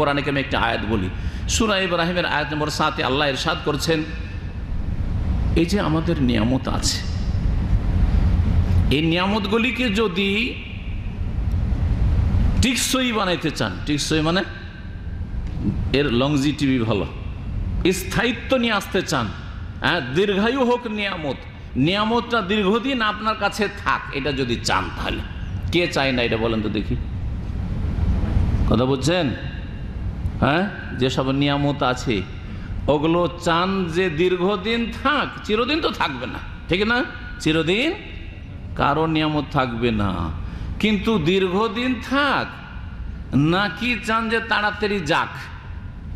কোরআনে কেমন একটি আয়াত বলি। সুরা ইব্রাহিমের আয়াত নম্বর সাথে আল্লাহ এরশাদ করছেন, এই যে আমাদের নিয়ামত আছে, এই নিয়ামতগুলিকে যদি টিকসই বানাইতে চান, টিকসই মানে এর লংজিটিভি ভালো, স্থায়িত্ব নিয়ে আসতে চান হ্যাঁ দীর্ঘায়ু হোক নিয়ামত, নিয়ামতটা দীর্ঘদিন আপনার কাছে থাক, এটা যদি চান তাহলে। কে চায় না এটা বলেন তো দেখি। কথা বলছেন হ্যাঁ? যেসব নিয়ামত আছে, ওগুলো চান যে দীর্ঘদিন থাক, চিরদিন তো থাকবে না, ঠিক না? চিরদিন কারও নিয়ামত থাকবে না। কিন্তু দীর্ঘদিন থাক, নাকি চান যে তাড়াতাড়ি যাক?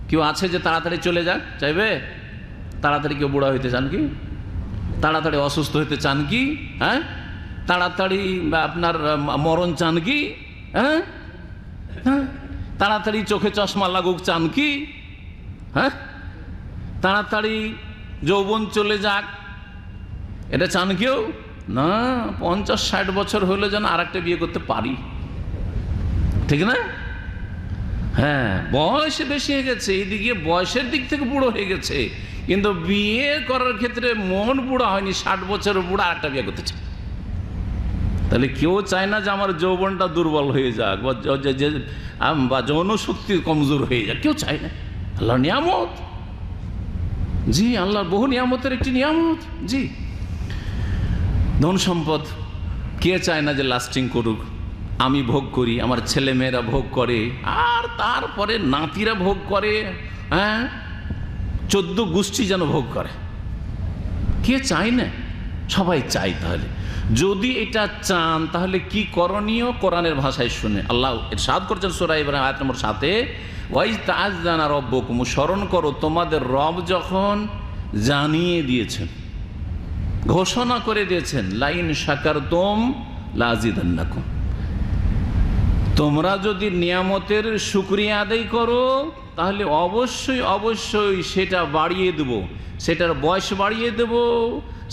কেউ আছে যে তাড়াতাড়ি চলে যাক? চাইবে? তাড়াতাড়ি কেউ বুড়া হইতে চান কি? তাড়াতাড়ি অসুস্থ হইতে চান কি? হ্যাঁ? তাড়াতাড়ি আপনার মরণ চান কি? হ্যাঁ? হ্যাঁ? তাড়াতাড়ি চোখে চশমা লাগুক, চান কি? হ্যাঁ? তাড়াতাড়ি যৌবন চলে যাক। এটা চান কেউ? না, পঞ্চাশ, ষাট বছর হলে যেন আর একটা বিয়ে করতে পারি। ঠিক না? হ্যাঁ বয়স বেশি হয়ে গেছে, এইদিকে বয়সের দিক থেকে বুড়ো হয়ে গেছে। কিন্তু বিয়ে করার ক্ষেত্রে মন বুড়ো হয়নি, ষাট বছর বুড়ো আর একটা বিয়ে করতে চায়। তাহলে কেউ চায় না যে আমার যৌবনটা দুর্বল হয়ে যাক বা যৌন শক্তি কমজোর হয়ে যাক। কেউ চায় না। আল্লাহ নিয়ামত। জি, আল্লাহর বহু নিয়ামতের একটি নিয়ামত। জি। ধন সম্পদ, কে চায় না যে লাস্টিং করুক? আমি ভোগ করি, আমার ছেলে মেয়েরা ভোগ করে, আর তারপরে নাতিরা ভোগ করে হ্যাঁ? চোদ্দ গোষ্ঠী যেন ভোগ করে। কে চায় না? সবাই চাই তাহলে। যদি এটা চান, তাহলে কি করণীয়? কোরআনের ভাষায় শুনে। আল্লাহ সাদ করছেন সোরা ইব্রাহিম, আয়াত নম্বর সাথে ওয়াই স্মরণ করো, তোমাদের রব যখন জানিয়ে দিয়েছেন, ঘোষণা করে দিয়েছেন, লাইন সাকার তোম লাজিদান্নাকুম তোমরা যদি নিয়ামতের শুক্রিয়া আদায় করো তাহলে অবশ্যই অবশ্যই সেটা বাড়িয়ে দেব। সেটার বয়স বাড়িয়ে দেব,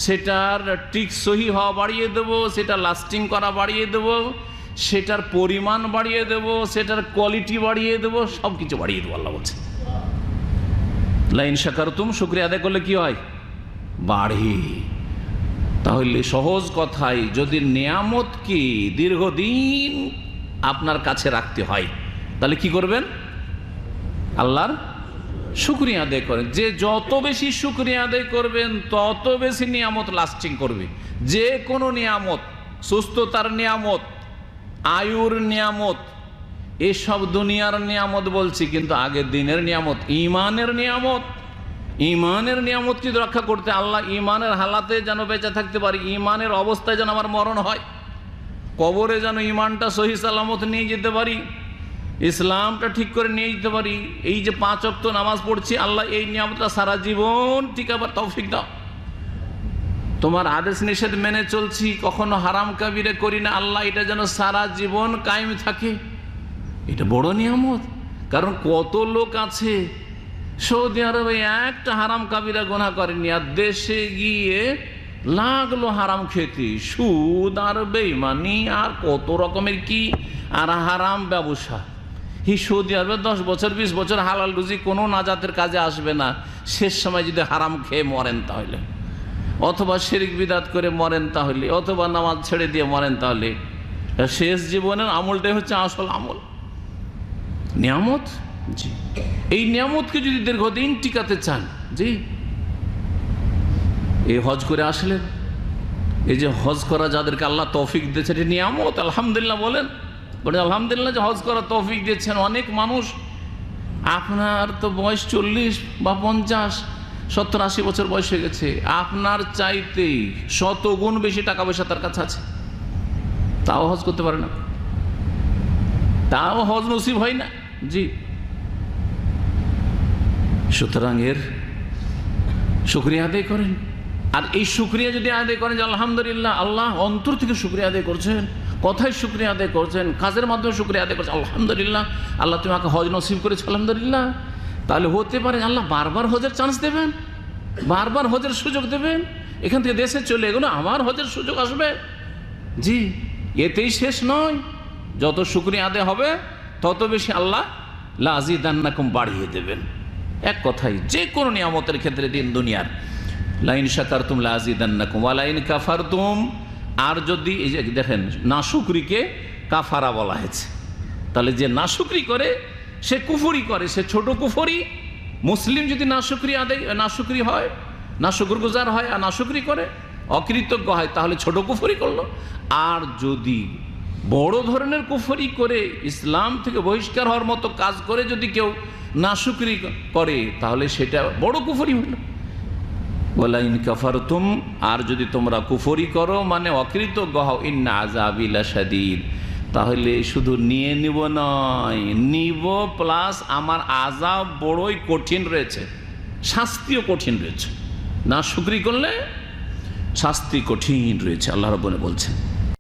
সেটার টিক সহি হওয়া বাড়িয়ে দেব, সেটা লাস্টিং করা বাড়িয়ে দেব, সেটার পরিমাণ বাড়িয়ে দেব, সেটার কোয়ালিটি বাড়িয়ে দেব সব কিছু বাড়িয়ে দেবো, আল্লাহ বলছে। লাইন শাকার তুম শুক্রিয়া আদায় করলে কি হয়? বাড়ে। তাহলে সহজ কথায় যদি নিয়ামতকে দীর্ঘদিন আপনার কাছে রাখতে হয়, তাহলে কি করবেন? আল্লাহর শুক্রিয়া আদায় করেন। যে যত বেশি শুক্রিয়া আদায় করবেন, তত বেশি নিয়ামত লাস্টিং করবে। যে কোনো নিয়ামত, সুস্থতার নিয়ামত, আয়ুর নিয়ামত, এসব দুনিয়ার নিয়ামত বলছি, কিন্তু আগের দিনের নিয়ামত ইমানের নিয়ামত ইমানের নিয়ামত যদি রক্ষা করতে আল্লাহ ইমানের হালাতে যেন বেঁচে থাকতে পারি ইমানের অবস্থায় যেন আমার মরণ হয়, কবরে যেন ইমানটা সহি সালামত নিয়ে যেতে পারি ইসলামটা ঠিক করে নিয়ে যেতে পারি। এই যে পাঁচ অক্ত নামাজ পড়ছি, আল্লাহ এই নিয়ামতটা সারা জীবন টিকাবার তৌফিক দাও। তোমার আদেশ নিষেধ মেনে চলছি, কখনো হারাম কাবিরে করি না। আল্লাহ এটা যেন সারা জীবন কায়েম থাকে। এটা বড় নিয়ামত। কারণ কত লোক আছে, সৌদি আরবে একটা হারাম কাবিরা গোনা করেনি, আর দেশে গিয়ে লাগল হারাম খেতে। সুদ আর বেইমানি আর কত রকমের কি? আর হারাম ব্যবসা। এই সৌদি আরবে দশ বছর, বিশ বছর হালাল রুজি কোনো নাজাতের কাজে আসবে না। শেষ সময় যদি হারাম খেয়ে মরেন তাহলে। অথবা শিরিক বিদাত করে মরেন তাহলে, অথবা নামাজ ছেড়ে দিয়ে মরেন তাহলে। শেষ জীবনের আমলটাই হচ্ছে আসল আমল। নিয়ামত? জি। এই নিয়ামতকে যদি দীর্ঘদিন টিকাতে চান, জি। এই হজ করে আসলেন। এই যে হজ করা যাদেরকে আল্লাহ তৌফিক দিয়েছে, এটা নিয়ামত, আলহামদুলিল্লাহ বলেন। বলে, আলহামদুলিল্লাহ যে হজ করা তৌফিক দিয়েছেন অনেক মানুষ। আপনার তো বয়স চল্লিশ বা পঞ্চাশ, সত্তর, আশি বছর বয়স হয়ে গেছে। আপনার চাইতেই শত গুণ বেশি টাকা পয়সা তার কাছে আছে। তাও হজ করতে পারে না। তাও হজ নসিব হয় না। জি। সুতরাং এর শুক্রিয়া আদায় করেন। আর এই শুক্রিয়া যদি আদায় করেন যে, আলহামদুলিল্লাহ, আল্লাহ অন্তর থেকে শুক্রিয়া আদায় করছেন। কথায় শুক্রিয়া আদায় করছেন, কাজের মাধ্যমে শুক্রিয়া আদায় করছেন। আলহামদুলিল্লাহ, আল্লাহ তুমি আমাকে হজ নসিব করেছ, আলহামদুলিল্লাহ। তাহলে হতে পারে আল্লাহ বারবার হজের চান্স দেবেন, বারবার হজের সুযোগ দেবেন, এখান থেকে দেশে চলে এগুলো আমার হজের সুযোগ আসবে। জি, এতেই শেষ নয়। যত শুক্রিয়া আদায় হবে, তত বেশি আল্লাহ লাজিদান্নাকুম বাড়িয়ে দেবেন। এক কথাই যে কোনো নিয়ামতের ক্ষেত্রে দিন দুনিয়ার। লাইন শাকার তুম লাজিদান্নাকুম, ওয়ালাইন কাফার তুম আর যদি এই যে দেখেন, নাশুকরিকে কাফারা বলা হয়েছে। তাহলে যে নাশুকরি করে, সে কুফরি করে, সে ছোট কুফরি। মুসলিম যদি নাশুকরি আদায় নাশুকরি হয় নাশুকুর গুজার হয় আর নাশুকরি করে, অকৃতজ্ঞ হয়, তাহলে ছোট কুফরি করল। আর যদি বড় ধরনের কুফরি করে, ইসলাম থেকে বহিষ্কার হওয়ার মতো কাজ করে যদি কেউ নাশুকরি করে, তাহলে সেটা বড় কুফরি হলো। ওলাইন আর যদি তোমরা কুফরি করো মানে অকৃতজ্ঞ হও ইন্না আজাবিলা সাদিদ তাহলে শুধু নিয়ে নিব নয়, নিব প্লাস আমার আজাব বড়ই কঠিন রয়েছে, শাস্তিও কঠিন রয়েছে। না, শুক্রি করলে শাস্তি কঠিন রয়েছে, আল্লাহ রবনে বলছেন।